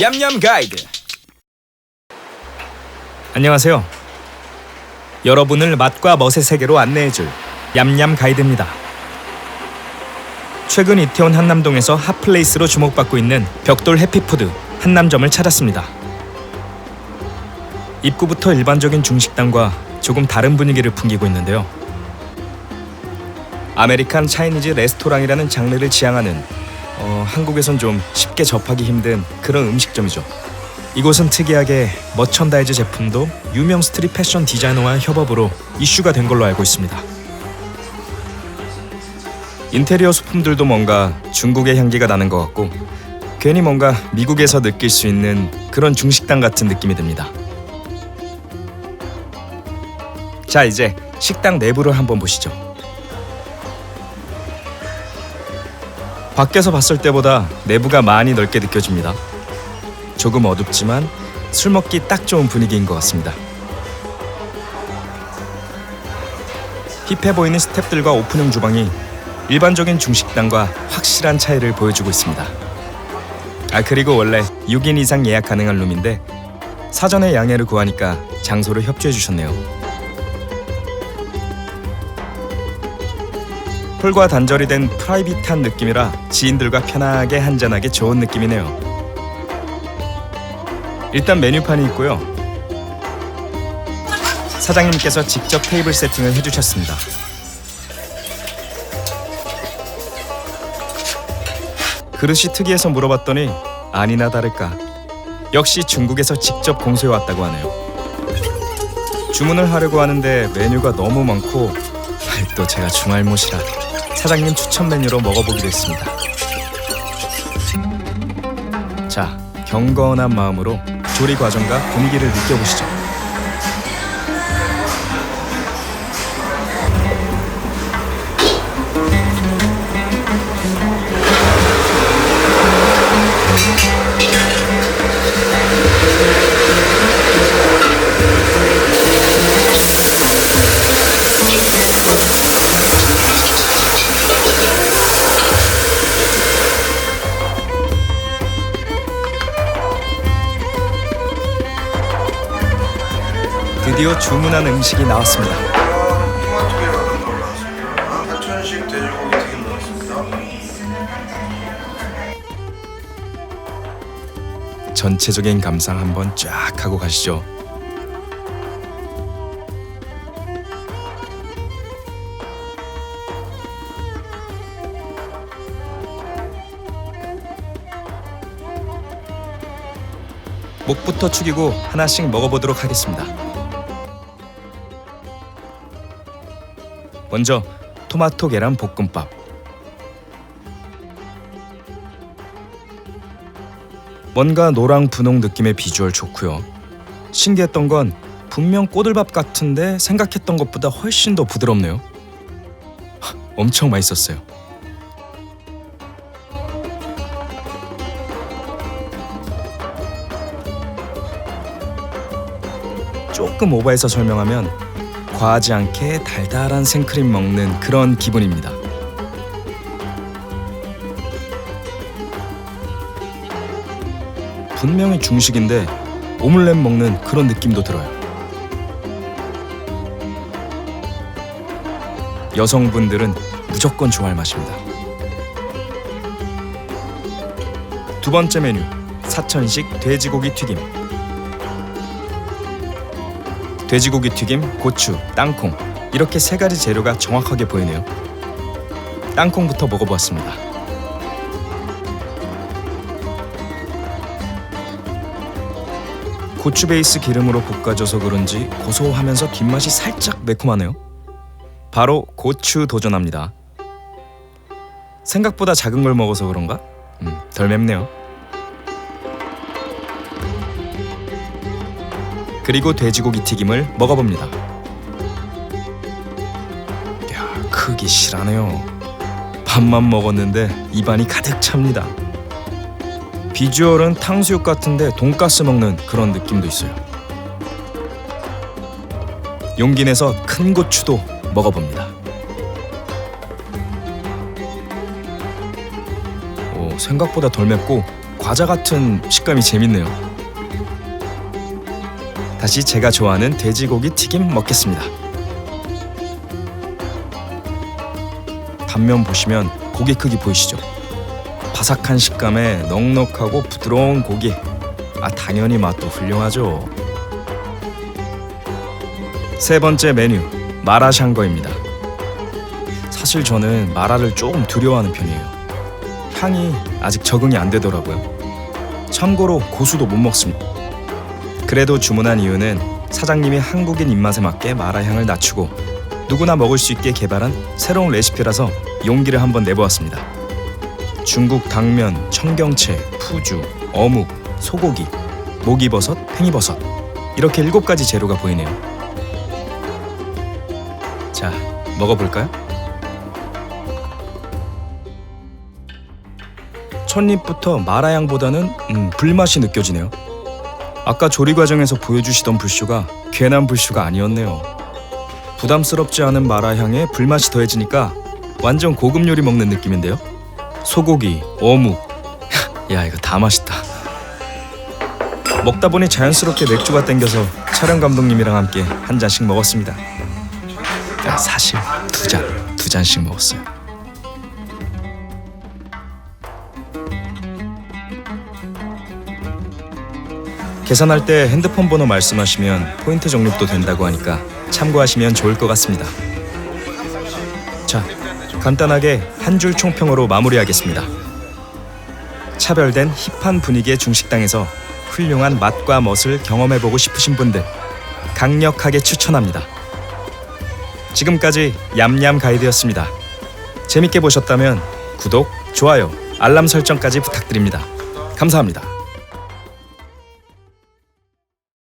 얌얌 가이드. 안녕하세요. 여러분을 맛과 멋의 세계로 안내해줄 얌얌 가이드입니다. 최근 이태원 한남동에서 핫플레이스로 주목받고 있는 벽돌 해피푸드 한남점을 찾았습니다. 입구부터 일반적인 중식당과 조금 다른 분위기를 풍기고 있는데요 아메리칸 차이니즈 레스토랑이라는 장르를 지향하는 어, 한국에선 좀 쉽게 접하기 힘든 그런 음식점이죠. 이곳은 특이하게 머천다이즈 제품도 유명 스트릿 패션 디자이너와 협업으로 이슈가 된 걸로 알고 있습니다. 인테리어 소품들도 뭔가 중국의 향기가 나는 것 같고 괜히 뭔가 미국에서 느낄 수 있는 그런 중식당 같은 느낌이 듭니다. 자 이제 식당 내부를 한번 보시죠. 밖에서 봤을 때보다 내부가 많이 넓게 느껴집니다. 조금 어둡지만 술 먹기 딱 좋은 분위기인 것 같습니다. 힙해 보이는 스탭들과 오픈형 주방이 일반적인 중식당과 확실한 차이를 보여주고 있습니다. 아 그리고 원래 6인 이상 예약 가능한 룸인데 사전에 양해를 구하니까 장소를 협조해 주셨네요. 홀과 단절이 된 프라이빗한 느낌이라 지인들과 편하게 한잔하기 좋은 느낌이네요. 일단 메뉴판이 있고요. 사장님께서 직접 테이블 세팅을 해주셨습니다. 그릇이 특이해서 물어봤더니 아니나 다를까 역시 중국에서 직접 공수해 왔다고 하네요. 주문을 하려고 하는데 메뉴가 너무 많고 아, 또 제가 중알못이라 사장님 추천 메뉴로 먹어보기로 했습니다. 자, 경건한 마음으로 조리 과정과 분위기를 느껴보시죠. 드디어 주문한 음식이 나왔습니다. 전체적인 감상 한번 쫙 하고 가시죠. 목부터 축이고 하나씩 먹어보도록 하겠습니다. 먼저 토마토 계란 볶음밥. 뭔가 노랑 분홍 느낌의 비주얼 좋고요. 신기했던 건 분명 꼬들밥 같은데 생각했던 것보다 훨씬 더 부드럽네요. 하, 엄청 맛있었어요. 조금 오버해서 설명하면 과하지 않게 달달한 생크림 먹는 그런 기분입니다. 분명히 중식인데 오믈렛 먹는 그런 느낌도 들어요. 여성분들은 무조건 좋아할 맛입니다. 두 번째 메뉴 사천식 돼지고기 튀김. 돼지고기 튀김, 고추, 땅콩 이렇게 세 가지 재료가 정확하게 보이네요. 땅콩부터 먹어보았습니다. 고추 베이스 기름으로 볶아져서 그런지 고소하면서 뒷맛이 살짝 매콤하네요. 바로 고추 도전합니다. 생각보다 작은 걸 먹어서 그런가? 음, 덜 맵네요. 그리고 돼지고기 튀김을 먹어봅니다. 야, 크기 실하네요. 밥만 먹었는데 입안이 가득 찹니다. 비주얼은 탕수육 같은데 돈가스 먹는 그런 느낌도 있어요. 용기 내서 큰 고추도 먹어봅니다. 생각보다 덜 맵고 과자 같은 식감이 재밌네요. 다시 제가 좋아하는 돼지고기 튀김 먹겠습니다. 단면 보시면 고기 크기 보이시죠? 바삭한 식감에 넉넉하고 부드러운 고기. 아 당연히 맛도 훌륭하죠. 세 번째 메뉴 마라샹궈입니다. 사실 저는 마라를 조금 두려워하는 편이에요. 향이 아직 적응이 안 되더라고요. 참고로 고수도 못 먹습니다. 그래도 주문한 이유는 사장님이 한국인 입맛에 맞게 마라 향을 낮추고 누구나 먹을 수 있게 개발한 새로운 레시피라서 용기를 한번 내보았습니다. 중국 당면, 청경채, 푸주, 어묵, 소고기, 목이버섯, 팽이버섯 이렇게 일곱 가지 재료가 보이네요. 자, 먹어볼까요? 첫입부터 마라향보다는 음, 불맛이 느껴지네요. 아까 조리 과정에서 보여주시던 불쇼가 괜한 불쇼가 아니었네요. 부담스럽지 않은 마라향에 불맛이 더해지니까 완전 고급 요리 먹는 느낌인데요. 소고기, 어묵, 야 이거 다 맛있다. 먹다 보니 자연스럽게 맥주가 땡겨서 촬영 감독님이랑 함께 한 잔씩 먹었습니다. 아, 사실 두 잔, 두 잔씩 먹었어요. 계산할 때 핸드폰 번호 말씀하시면 포인트 적립도 된다고 하니까 참고하시면 좋을 것 같습니다. 자, 간단하게 한 줄 총평으로 마무리하겠습니다. 차별된 힙한 분위기의 중식당에서 훌륭한 맛과 멋을 경험해보고 싶으신 분들 강력하게 추천합니다. 지금까지 얌얌 가이드였습니다. 재밌게 보셨다면 구독, 좋아요, 알람 설정까지 부탁드립니다. 감사합니다.